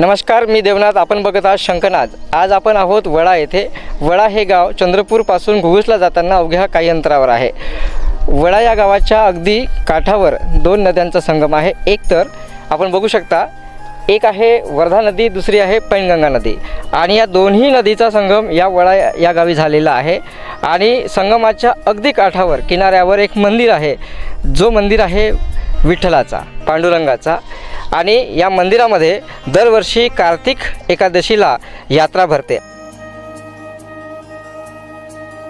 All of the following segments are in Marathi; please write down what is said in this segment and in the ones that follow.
नमस्कार मी देवनाथ आपण बघत आहात शंकनाथ आज आपण आहोत वडा येथे. वडा हे गाव चंद्रपूरपासून घुगुसला जाताना अवघ्या काही अंतरावर आहे. वडा या गावाच्या अगदी काठावर दोन नद्यांचा संगम आहे. एक तर आपण बघू शकता एक आहे वर्धा नदी दुसरी आहे पैनगंगा नदी. आणि या दोन्ही नदीचा संगम या वडा या या गावी झालेला आहे. आणि संगमाच्या अगदी काठावर किनाऱ्यावर एक मंदिर आहे. जो मंदिर आहे विठ्ठलाचा पांडुरंगाचा. आणि या मंदिरामध्ये दरवर्षी कार्तिक एकादशीला यात्रा भरते.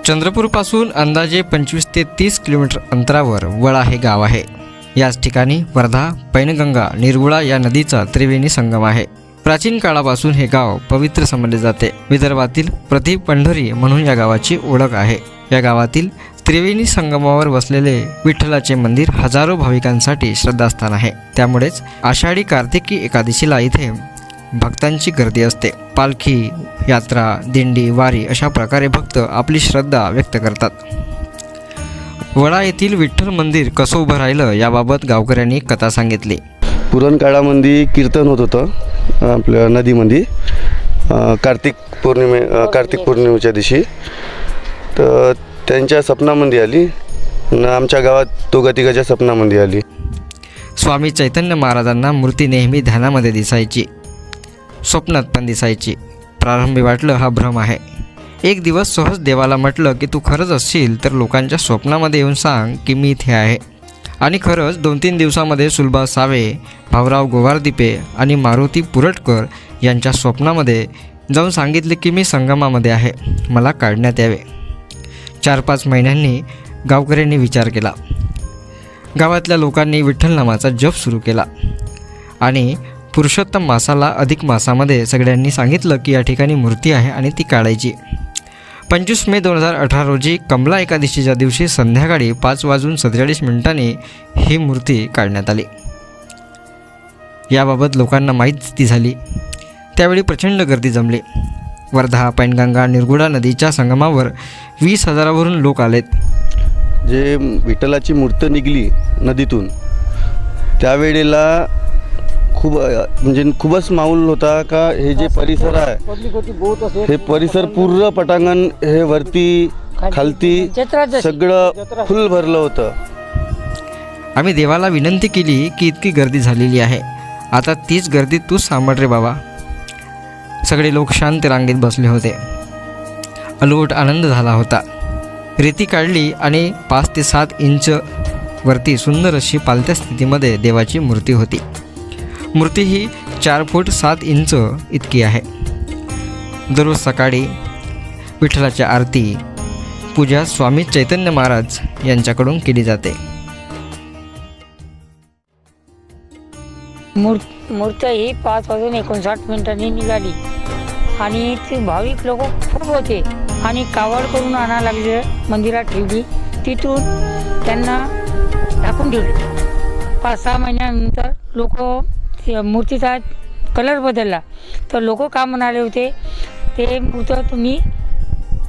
चंद्रपूरपासून अंदाजे पंचवीस ते तीस किलोमीटर अंतरावर वळा हे गाव आहे. याच ठिकाणी वर्धा पैनगंगा निर्गुळा या नदीचा त्रिवेणी संगम आहे. प्राचीन काळापासून हे गाव पवित्र समजले जाते. विदर्भातील प्रति पंढरी म्हणून या गावाची ओळख आहे. या गावातील त्रिवेणी संगमावर वसलेले विठ्ठलाचे मंदिर हजारो भाविकांसाठी श्रद्धास्थान आहे. त्यामुळेच आषाढी कार्तिकी एकादशीला इथे भक्तांची गर्दी असते. पालखी यात्रा दिंडी वारी अशा प्रकारे भक्त आपली श्रद्धा व्यक्त करतात. वडा येथील विठ्ठल मंदिर कसं उभं राहिलं याबाबत गावकऱ्यांनी कथा सांगितली. पुरण काळामध्ये कीर्तन होत होतं आपल्या नदीमध्ये. कार्तिक पौर्णिमे कार्तिक पौर्णिमेच्या दिवशी. तर त्यांच्या सपनामध्ये आली न आमच्या गावात दोघा तिघाच्या सपनामध्ये आली. स्वामी चैतन्य महाराजांना मूर्ती नेहमी ध्यानामध्ये दिसायची. स्वप्नात पण दिसायची. प्रारंभी वाटलं हा भ्रम आहे. एक दिवस सहज देवाला म्हटलं की तू खरंच असशील तर लोकांच्या स्वप्नामध्ये येऊन सांग की मी इथे आहे. आणि खरंच दोन तीन दिवसामध्ये सुलभा सावे भाऊराव गोवारदिपे आणि मारुती पुरटकर यांच्या स्वप्नामध्ये जाऊन सांगितले की मी संगमामध्ये आहे. मला काढण्यात यावे. चार पाच महिन्यांनी गावकऱ्यांनी विचार केला. गावातल्या लोकांनी विठ्ठल नामाचा जप सुरू केला आणि पुरुषोत्तम मासाला अधिक मासामध्ये सगळ्यांनी सांगितलं की या ठिकाणी मूर्ती आहे आणि ती काढायची. पंचवीस मे दोन हजार अठरा रोजी कमला एकादशीच्या दिवशी संध्याकाळी पाच वाजून सत्तेचाळीस मिनिटांनी ही मूर्ती काढण्यात आली. याबाबत लोकांना माहिती झाली. त्यावेळी प्रचंड गर्दी जमली. वर्धा पैनगंगा निरगुडा नदीच्या संगमावर वीस हजारावरून लोक आलेत. जे विठ्ठलाची मूर्त निघली नदीतून त्यावेळेला खूप म्हणजे खूपच माऊल होता का हे जे परिसर आहे हे परिसर पूर्ण पटांगण हे वरती खालती सगळं फुल भरलं होतं. आम्ही देवाला विनंती केली की इतकी गर्दी झालेली आहे. आता तीच गर्दी तूच सांभाळ रे बाबा. सगळे लोक शांत रांगेत बसले होते. अलोट आनंद झाला होता. रेती काढली आणि पाच ते सात इंच वरती सुंदर अशी पालत्या स्थितीमध्ये देवाची मूर्ती होती. मूर्ती ही चार फूट सात इंच इतकी आहे. दररोज सकाळी विठ्ठलाची आरती पूजा स्वामी चैतन्य महाराज यांच्याकडून केली जाते. मूर् मूर्त ही पाच वाजून एकोणसाठ मिनिटांनी निघाली. आणि ती भाविक लोक खूप होते. आणि कावड करून आणा लागले मंदिरात ठेवली. तिथून त्यांना टाकून ठेवले. पाच सहा महिन्यानंतर लोक मूर्तीचा कलर बदलला. तर लोक का म्हणाले होते ते मूर्त तुम्ही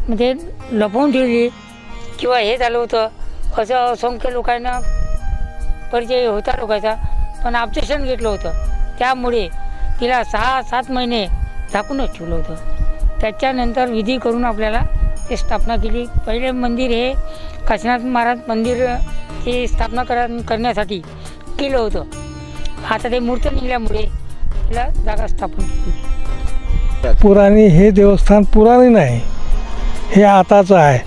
म्हणजे लपवून ठेवली किंवा हे झालं होतं. असं असंख्य लोकांना परिचय होता लोकांचा. पण ऑपरेशन घेतलं होतं. त्यामुळे तिला सहा सात महिने झाकूनच ठेवलं होतं. त्याच्यानंतर विधी करून आपल्याला ते स्थापना केली. पहिले मंदिर हे काशीनाथ महाराज मंदिर ते स्थापना करा करण्यासाठी केलं होतं. आता ते मूर्त निघाल्यामुळे तिला जागा स्थापन केली. पुराणी हे देवस्थान पुराणी नाही. हे आताचं आहे.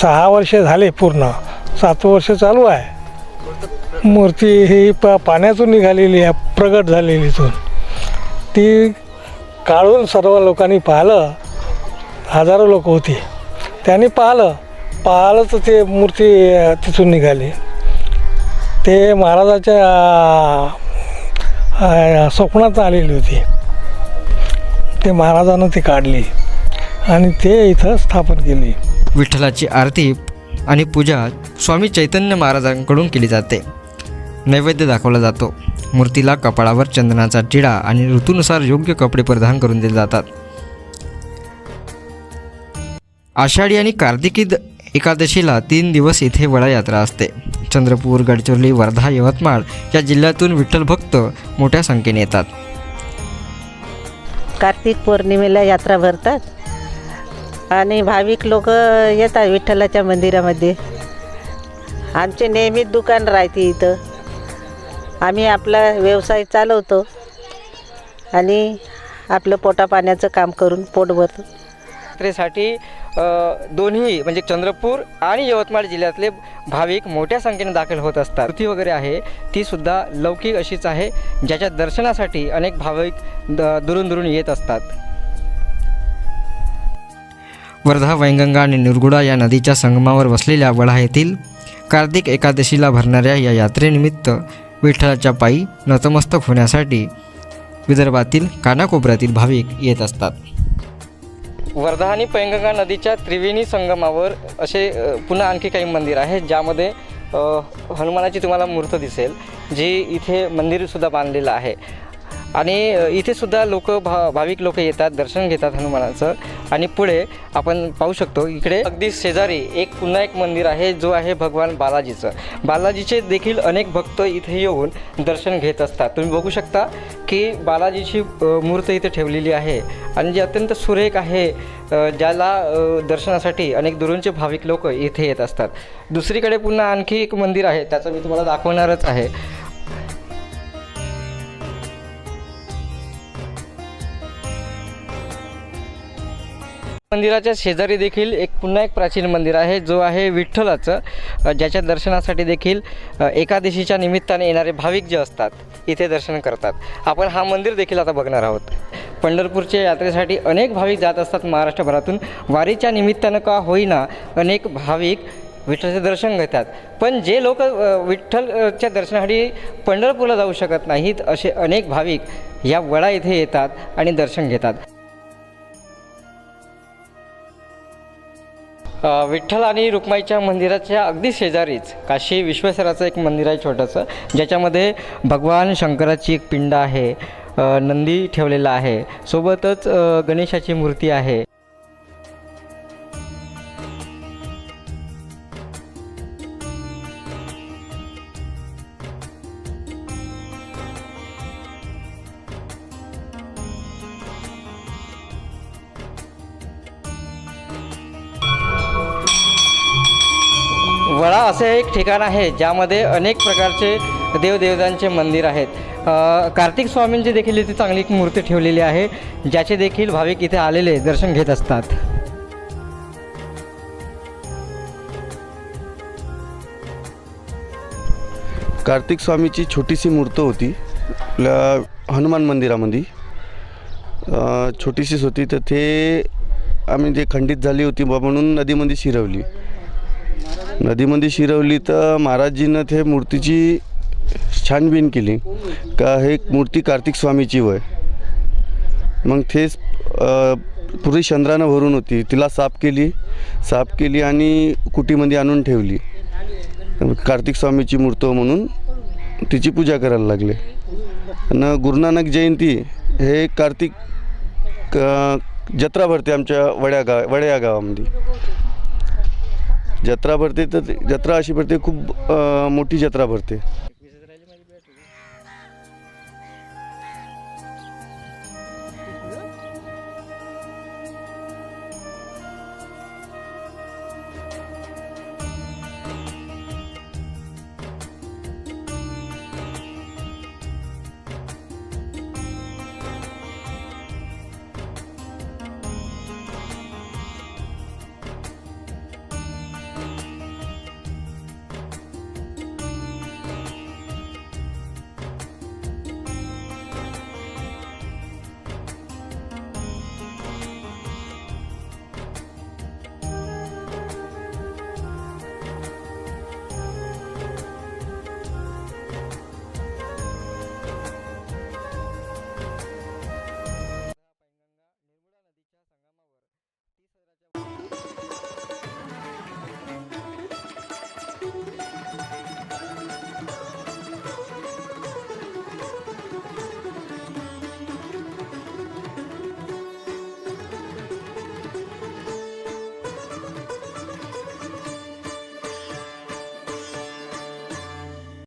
सहा वर्ष झाले पूर्ण. सात वर्ष चालू आहे. मूर्ती ही प पाण्यातून निघालेली आहे प्रगट झालेलीतून ती काढून सर्व लोकांनी पाहिलं हजारो लोक होती. त्यांनी पाहिलं पाहिलं तर ते मूर्ती तिथून निघाली. ते महाराजाच्या स्वप्नात आलेली होती. ते महाराजानं ती काढली आणि ते इथं स्थापन केली. विठ्ठलाची आरती आणि पूजा स्वामी चैतन्य महाराजांकडून केली जाते. नैवेद्य दाखवला जातो. मूर्तीला कपाळावर चंदनाचा टिळा आणि ऋतूनुसार योग्य कपडे परिधान करून दिले जातात. आषाढी आणि कार्तिकी एकादशीला तीन दिवस इथे वडायात्रा असते. चंद्रपूर गडचिरोली वर्धा यवतमाळ या जिल्ह्यातून विठ्ठल भक्त मोठ्या संख्येने येतात. कार्तिक पौर्णिमेला यात्रा भरतात. आणि भाविक लोक येतात विठ्ठलाच्या मंदिरामध्ये. आमचे नेहमीच दुकान राहते इथं. आम्ही आपला व्यवसाय चालवतो आणि आपलं पोटा पाण्याचं काम करून पोट भरतो. यात्रेसाठी अ, दोन्ही म्हणजे चंद्रपूर आणि यवतमाळ जिल्ह्यातले भाविक मोठ्या संख्येने दाखल होत असतात. मूर्ती वगैरे आहे ती सुद्धा लौकिक अशीच आहे ज्याच्या दर्शनासाठी अनेक भाविक द दुरून दुरून येत असतात. वर्धा वैंगंगा आणि निरगुडा या नदीच्या संगमावर वसलेल्या वढा येथील कार्तिक एकादशीला भरणाऱ्या या यात्रेनिमित्त विठ्ठलाच्या पायी नतमस्तक होण्यासाठी विदर्भातील कानाकोपऱ्यातील भाविक येत असतात. वर्धा आणि पैंगंगा नदीच्या त्रिवेणी संगमावर असे पुन्हा आणखी काही मंदिर आहेत ज्यामध्ये हनुमानाची तुम्हाला मूर्त दिसेल जी इथे मंदिरसुद्धा बांधलेलं आहे. आणि इथेसुद्धा इथे सुद्धा लोक भा भाविक लोक येतात दर्शन घेतात हनुमानाचं. आणि पुढे आपण पाहू शकतो इकडे अगदी शेजारी एक पुन्हा एक मंदिर आहे जो आहे भगवान बालाजीचं. बालाजीचे देखील अनेक भक्त इथे येऊन दर्शन घेत असतात. तुम्ही बघू शकता की बालाजीची मूर्ती मूर्त इथे ठेवलेली आहे. आणि जी अत्यंत सुरेख आहे ज्याला दर्शनासाठी अनेक दुरूनचे भाविक लोक इथे येत असतात. दुसरीकडे पुन्हा आणखी एक मंदिर आहे त्याचं मी तुम्हाला दाखवणारच आहे. मंदिराच्या शेजारी देखील एक पुन्हा एक प्राचीन मंदिर आहे जो आहे विठ्ठलाचं. ज्याच्या दर्शनासाठी देखील एकादशीच्या निमित्ताने येणारे भाविक जे असतात इथे दर्शन करतात. आपण हा मंदिर देखील आता बघणार आहोत. पंढरपूरच्या यात्रेसाठी अनेक भाविक जात असतात महाराष्ट्रभरातून. वारीच्या निमित्तानं का होईना अनेक भाविक विठ्ठलाचे दर्शन घेतात. पण जे लोक विठ्ठलच्या दर्शनासाठी पंढरपूरला जाऊ शकत नाहीत असे अनेक भाविक या वडा इथे येतात आणि दर्शन घेतात. विठ्ठल आणि रुक्माईच्या मंदिराच्या अगदी शेजारीच काशी विश्वेश्वराचं एक मंदिर आहे छोटंसं ज्याच्यामध्ये भगवान शंकराची एक पिंड आहे नंदी ठेवलेला आहे. सोबतच गणेशाची मूर्ती आहे. असे एक ठिकाण आहे ज्यामध्ये अनेक प्रकारचे देवदेवतांचे मंदिर आहेत. कार्तिक स्वामींची देखील इथे चांगली एक मूर्ती ठेवलेली आहे ज्याचे देखील भाविक इथे आलेले दर्शन घेत असतात. कार्तिक स्वामीची छोटीशी मूर्त होती आपल्या हनुमान मंदिरामध्ये. छोटीशीच होती तर ते आम्ही जे खंडित झाली होती बा म्हणून नदीमध्ये शिरवली. नदीमध्ये शिरवली तर महाराजजीनं ते मूर्तीची छानबीन केली. का हे मूर्ती कार्तिक स्वामीची वय. मग तेच पूर्वी चंद्रानं भरून होती. तिला साफ केली. साफ केली आणि कुटीमध्ये आणून ठेवली. कार्तिक स्वामीची मूर्त म्हणून तिची पूजा करायला लागले. आणि गुरुनानक जयंती हे कार्तिक जत्रा भरते आमच्या वड्या गाव वड्या या गावामध्ये. जत्रा भरते तर ते- जत्रा अशी भरते खूप मोठी जत्रा भरते.